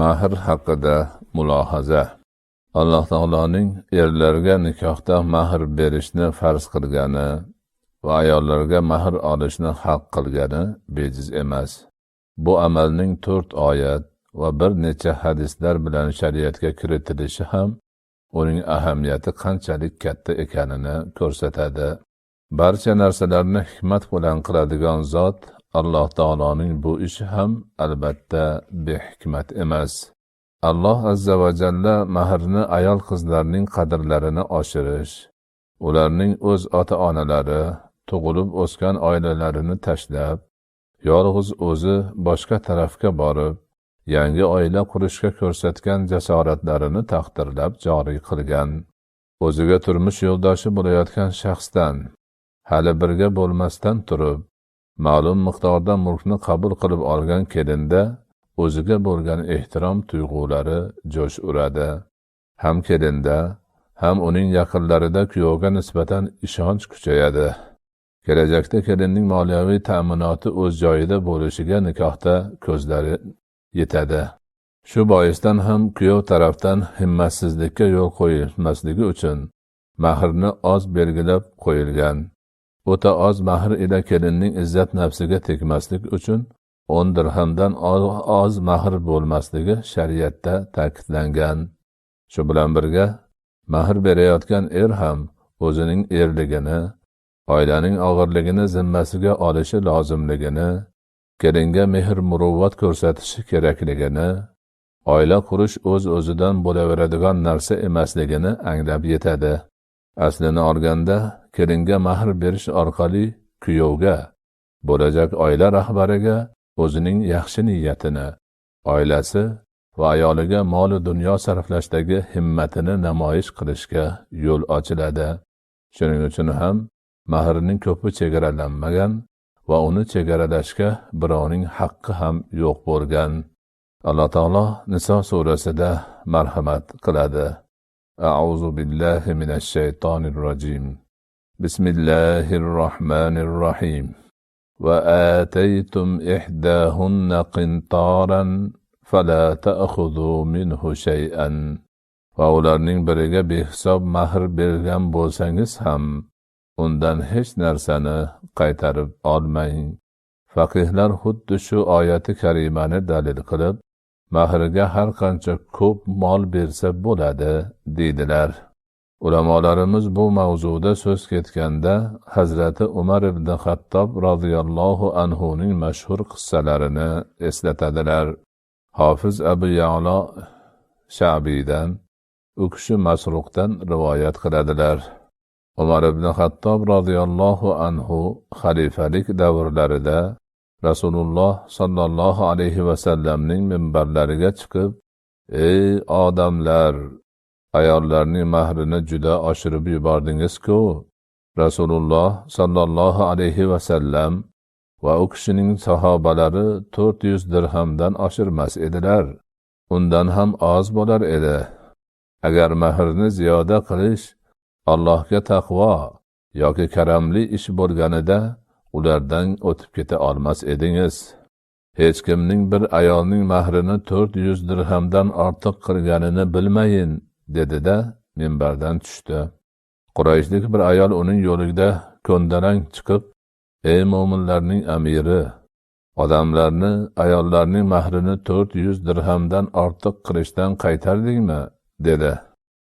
mahr haqida mulohaza. Alloh taoloning erlarga nikohda mahr berishni farz qilgani va ayollarga mahr olishni haq qilgani bejiz emas. Bu amalning to'rt oyat va bir necha hadislar bilan shariatga kiritilishi ham uning ahamiyati qanchalik katta ekanini ko'rsatadi. Barcha narsalarni hikmat bilan qiladigan zot alloh taoloning bu ishi ham albatta behikmat emas. Alloh azza va jalla mahrni ayol qizlarning qadrlarini oshirish ularning o'z ota onalari tug'ilib o'sgan oilalarini tashlab yolg'iz o'zi boshqa tarafga borib yangi oila qurishga ko'rsatgan jasoratlarini taqdirlab joriy qilgan o'ziga turmush yo'ldoshi bo'layotgan shaxsdan hali birga bo'lmasdan turib ma'lum miqdorda mulkni qabul qilib olgan kelinda o'ziga bo'lgan ehtirom tuyg'ulari jo'sh uradi. Ham kelinda ham uning yaqinlarida kuyovga nisbatan ishonch kuchayadi. Kelajakda kelinning moliyaviy ta'minoti o'z joyida bo'lishiga nikohda ko'zlari yetadi. Shu boisdan ham kuyov tarafdan himmatsizlikka yo'l qo'yilmasligi uchun mahrni oz belgilab qo'yilgan. O'ta oz mahr ila kelinning izzat nafsiga tegmaslik uchun o'n dirhamdan oz mahr bo'lmasligi shariatda ta'kidlangan. Shu bilan birga mahr berayotgan er ham o'zining erligini oilaning og'irligini zimmasiga olishi lozimligini kelinga mehr muruvvat ko'rsatishi kerakligini oila qurish o'z o'zidan bo'laveradigan narsa emasligini anglab yetadi. Aslini olganda kelinga mahr berish orqali kuyovga bo'lajak oila rahbariga o'zining yaxshi niyatini oilasi va ayoliga molu dunyo sarflashdagi himmatini namoyish qilishga yo'l ochiladi. Shuning uchun ham mahrning ko'pi chegaralanmagan va uni chegaralashga birovning haqqi ham yo'q bo'lgan. Alloh taolo niso surasida marhamat qiladi. أعوذ بالله من الشيطان الرجيم بسم الله الرحمن الرحيم وآتيتم إحداهن قنطارا فلا تأخذوا منه شيئا va ularning biriga behisob mahr bergan bo'lsangiz ham undan hech narsani qaytarib olmang faqihlar xuddi shu oyati karimani dalil qilib mahriga har qancha ko'p mol bersa bo'ladi deydilar. Ulamolarimiz bu mavzuda so'z ketganda hazrati umar ibn xattob roziyallohu anhuning mashhur qissalarini eslatadilar. Hofiz abu yalo shabiydan u kishi masruqdan rivoyat qiladilar. Umar ibn xattob roziyallohu anhu xalifalik davrlarida rasululloh sollallohu alayhi vasallamning minbarlariga chiqib ey odamlar ayollarning mahrini juda oshirib yubordingiz-ku. Rasululloh sollallohu alayhi vasallam va u kishining sahobalari to'rt yuz dirhamdan oshirmas edilar. Undan ham oz bo'lar edi. Agar mahrni ziyoda qilish allohga taqvo yoki karamli ish bo'lganida ulardan o'tib keta olmas edingiz. Hech kimning bir ayolning mahrini to'rt yuz dirhamdan ortiq qilganini bilmayin dedida minbardan tushdi. Qurayshlik bir ayol uning yo'lida ko'ndalang chiqib ey mo'minlarning amiri odamlarni ayollarning mahrini to'rt yuz dirhamdan ortiq qilishdan qaytardingmi? dedi.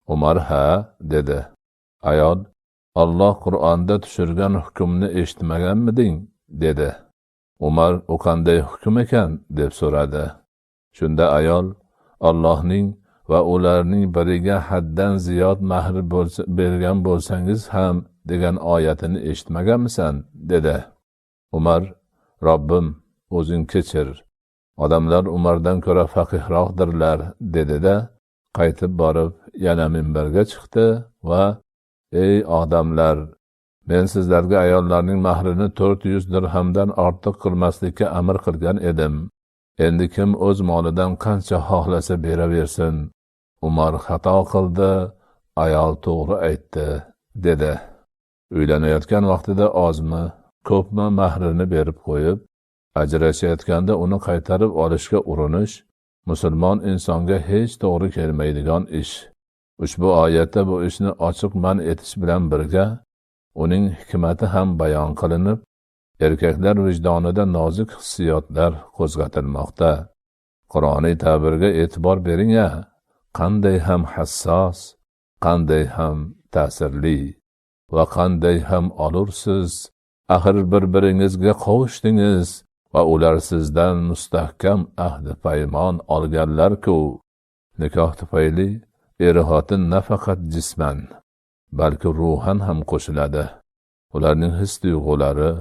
Umar ha dedi. Ayol olloh qur'onda tushirgan hukmni eshitmaganmiding? dedi. Umar u qanday hukm ekan? deb so'radi. Shunda ayol ollohning va ularning biriga haddan ziyod mahr bergan bo'lsangiz ham degan oyatini eshitmaganmisan? dedi. Umar robbim o'zing kechir. Odamlar umardan ko'ra faqihroqdirlar dedida qaytib borib yana minbarga chiqdi va ey odamlar men sizlarga ayollarning mahrini to'rt yuz dirhamdan ortiq qilmaslikka amr qilgan edim. Endi kim o'z molidan qancha xohlasa beraversin? Umar xato qildi ayol to'g'ri aytdi dedi. Uylanayotgan vaqtida ozmi ko'pmi mahrini berib qo'yib ajrashayotganda uni qaytarib olishga urinish musulmon insonga hech to'g'ri kelmaydigan ish. Ushbu oyatda bu ishni ochiq man etish bilan birga uning hikmati ham bayon qilinib erkaklar vijdonida nozik hissiyotlar qo'zg'atilmoqda. Qur'oniy ta'birga e'tibor bering a qanday ham hassos qanday ham ta'sirli va qanday ham olursiz. Axir bir biringizga qovushdingiz va ular sizdan mustahkam ahdi paymon olganlarku. Nikoh tufayli er xotin nafaqat jisman balki ruhan ham qo'shiladi. Ularning his tuyg'ulari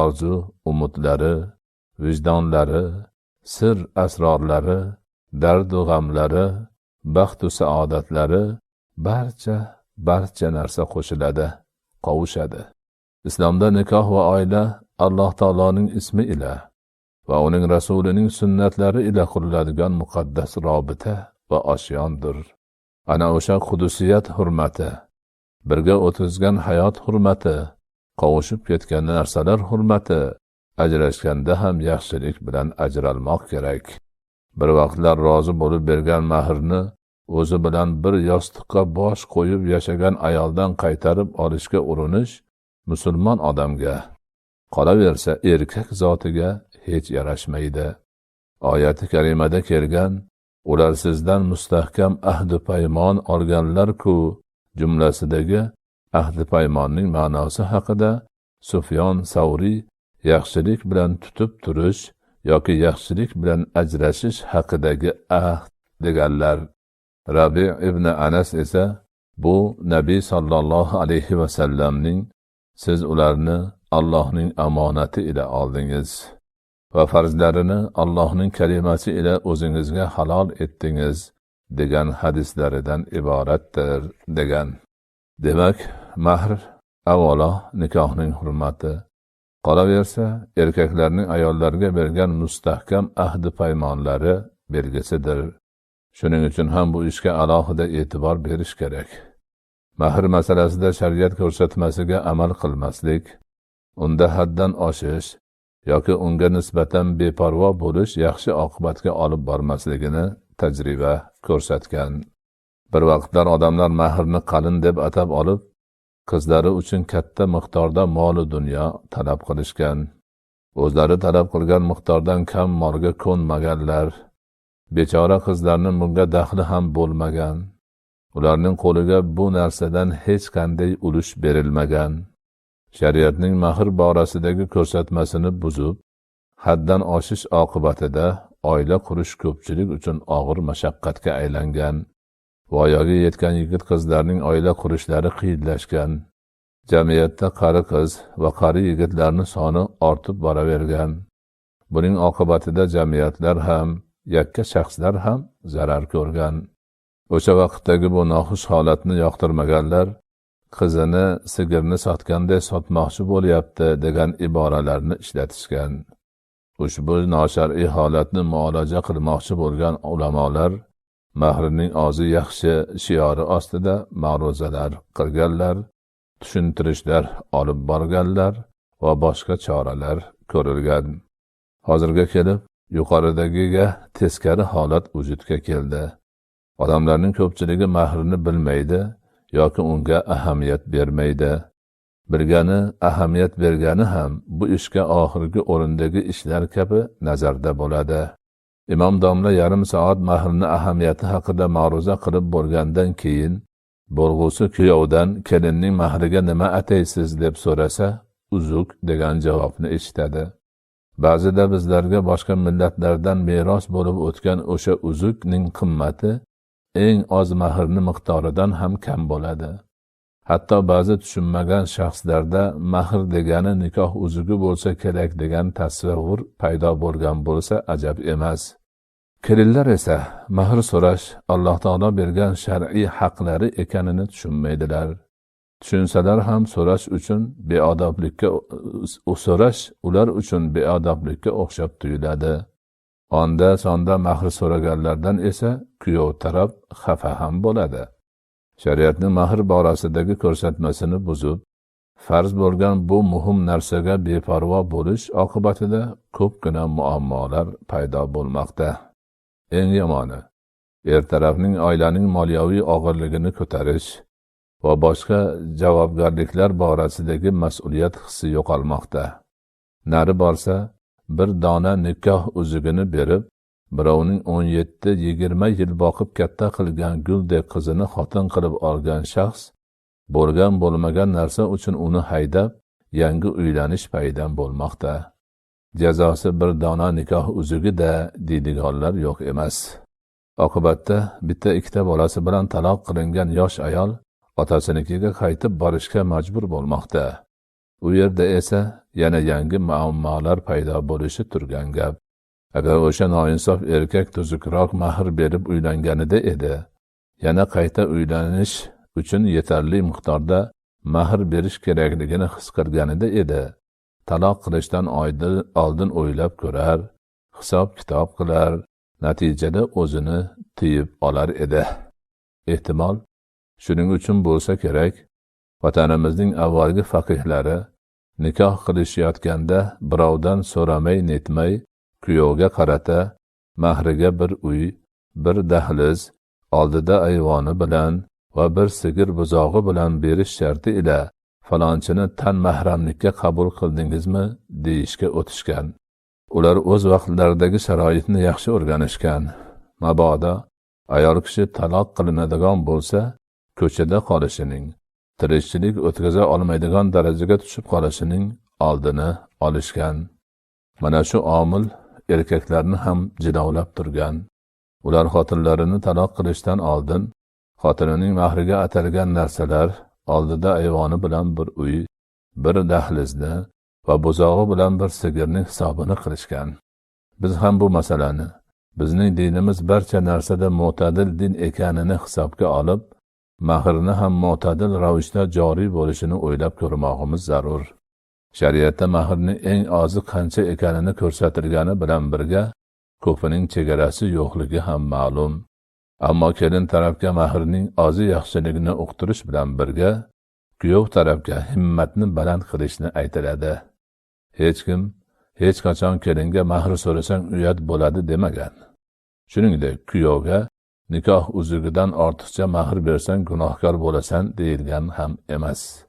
orzu umidlari vijdonlari sir asrorlari dardu g'amlari baxtu saodatlari barcha barcha narsa qo'shiladi qovushadi. Islomda nikoh va oila alloh taoloning ismi ila va uning rasulining sunnatlari ila quriladigan muqaddas robita va oshiyondir. Ana o'sha qudusiyat hurmati birga o'tkazgan hayot hurmati qovushib ketgan narsalar hurmati ajrashganda ham yaxshilik bilan ajralmoq kerak. Bir vaqtlar rozi bo'lib bergan mahrni o'zi bilan bir yostiqqa bosh qo'yib yashagan ayoldan qaytarib olishga urinish musulmon odamga qolaversa erkak zotiga hech yarashmaydi. Oyati karimada kelgan ular sizdan mustahkam ahdi paymon olganlarku jumlasidagi ahdi paymonning ma'nosi haqida sufyon savriy yaxshilik bilan tutib turish yoki yaxshilik bilan ajrashish haqidagi ahd deganlar. Rabi ibn anas esa bu nabiy sollallohu alayhi vasallamning siz ularni allohning omonati ila oldingiz. Va farzlarini allohning kalimasi ila o'zingizga halol etdingiz degan hadislaridan iboratdir degan. Demak mahr avvalo nikohning hurmati. Qolaversa erkaklarning ayollarga bergan mustahkam ahdi paymonlari belgisidir. Shuning uchun ham bu ishga alohida e'tibor berish kerak. Mahr masalasida shariat ko'rsatmasiga amal qilmaslik unda haddan oshish yoki unga nisbatan beparvo bo'lish yaxshi oqibatga olib bormasligini tajriba ko'rsatgan. Bir vaqtlar odamlar mahrni qalin deb atab olib qizlari uchun katta miqdorda molu dunyo talab qilishgan. O'zlari talab qilgan miqdordan kam molga ko'nmaganlar. Bechora qizlarni bunga daxli ham bo'lmagan. Ularning qo'liga bu narsadan hech qanday ulush berilmagan. Shariatning mahr borasidagi ko'rsatmasini buzib haddan oshish oqibatida oila qurish ko'pchilik uchun og'ir mashaqqatga aylangan voyaga yetgan yigit qizlarning oila qurishlari qiyinlashgan jamiyatda qari qiz va qari yigitlarni soni ortib boravergan. Buning oqibatida jamiyatlar ham yakka shaxslar ham zarar ko'rgan. O'sha vaqtdagi bu noxush holatni yoqtirmaganlar qizini sigirni sotganday sotmoqchi bo'lyapti degan iboralarni ishlatishgan. Ushbu noshar'iy holatni muolaja qilmoqchi bo'lgan ulamolar mahrining ozi yaxshi shiori ostida ma'ruzalar qilganlar tushuntirishlar olib borganlar va boshqa choralar ko'rilgan. Hozirga kelib yuqoridagiga teskari holat vujudga keldi. Odamlarning ko'pchiligi mahrni bilmaydi yoki unga ahamiyat bermaydi. Bilgani ahamiyat bergani ham bu ishga oxirgi o'rindagi ishlar kabi nazarda bo'ladi. Imom domla yarim soat mahrni ahamiyati haqida ma'ruza qilib bo'lgandan keyin bo'lg'usi kuyovdan kelinning mahriga nima ataysiz? deb so'rasa uzuk degan javobni eshitadi. Ba'zida bizlarga boshqa millatlardan meros bo'lib o'tgan o'sha uzukning qimmati eng oz mahrni miqdoridan ham kam bo'ladi. Hatto ba'zi tushunmagan shaxslarda mahr degani nikoh uzugi bo'lsa kerak degan tasavvur paydo bo'lgan bo'lsa ajab emas. Kelinlar esa mahr so'rash alloh taolo bergan shar'iy haqlari ekanini tushunmaydilar. Tushunsalar ham so'rash uchun beodoblikka so'rash ular uchun beodoblikka o'xshab tuyuladi. Onda sonda mahr so'raganlardan esa kuyov taraf xafa ham bo'ladi. Shariatning mahr borasidagi ko'rsatmasini buzib farz bo'lgan bu muhim narsaga beparvo bo'lish oqibatida ko'pgina muammolar paydo bo'lmoqda. Eng yomoni er tarafning oilaning moliyaviy og'irligini ko'tarish va boshqa javobgarliklar borasidagi mas'uliyat hissi yo'qolmoqda. Nari borsa bir dona nikoh uzugini berib birovning o'n yetti yigirma yil boqib katta qilgan guldek qizini xotin qilib olgan shaxs bo'lgan bo'lmagan narsa uchun uni haydab yangi uylanish paydan bo'lmoqda. Jazosi bir dona nikoh uzugida deydiganlar yo'q emas. Oqibatda bitta ikkita bolasi bilan taloq qilingan yosh ayol otasinikiga qaytib borishga majbur bo'lmoqda. U yerda esa yana yangi muammolar paydo bo'lishi turgan gap. Agar o'sha noinsof erkak tuzukroq mahr berib uylanganida edi yana qayta uylanish uchun yetarli miqdorda mahr berish kerakligini his qilganida edi. Taloq qilishdan oldin o'ylab ko'rar hisob kitob qilar natijada o'zini tiyib olar edi. Ehtimol shuning uchun bo'lsa kerak vatanimizning avvalgi faqihlari nikoh qilishayotganda birovdan so'ramay netmay kuyovga qarata mahriga bir uy bir dahliz oldida ayvoni bilan va bir sigir buzog'i bilan berish sharti ila falonchini tan mahramlikka qabul qildingizmi deyishga o'tishgan. Ular o'z vaqtlaridagi sharoitni yaxshi o'rganishgan. Mabodo ayol kishi taloq qilinadigan bo'lsa ko'chada qolishining tirikchilik o'tkaza olmaydigan darajaga tushib qolishining oldini olishgan. Mana shu omil erkaklarni ham jilovlab turgan. Ular xotinlarini taloq qilishdan oldin xotinining mahriga atalgan narsalar oldida ayvoni bilan bir uy bir dahlizni va buzog'i bilan bir sigirning hisobini qilishgan. Biz ham bu masalani bizning dinimiz barcha narsada mo'tadil din ekanini hisobga olib mahrni ham mo'tadil ravishda joriy bo'lishini o'ylab ko'rmog'imiz zarur. Shariatda mahrni eng ozi qancha ekanini ko'rsatilgani bilan birga ko'pining chegarasi yo'qligi ham ma'lum. Ammo kelin tarafga mahrning ozi yaxshiligini uqtirish bilan birga kuyov tarafga himmatni baland qilishni aytiladi. Hech kim hech qachon kelinga mahr so'rasang uyat bo'ladi demagan. Shuningdek kuyovga nikoh uzugidan ortiqcha mahr bersang gunohkor bo'lasan deyilgan ham emas.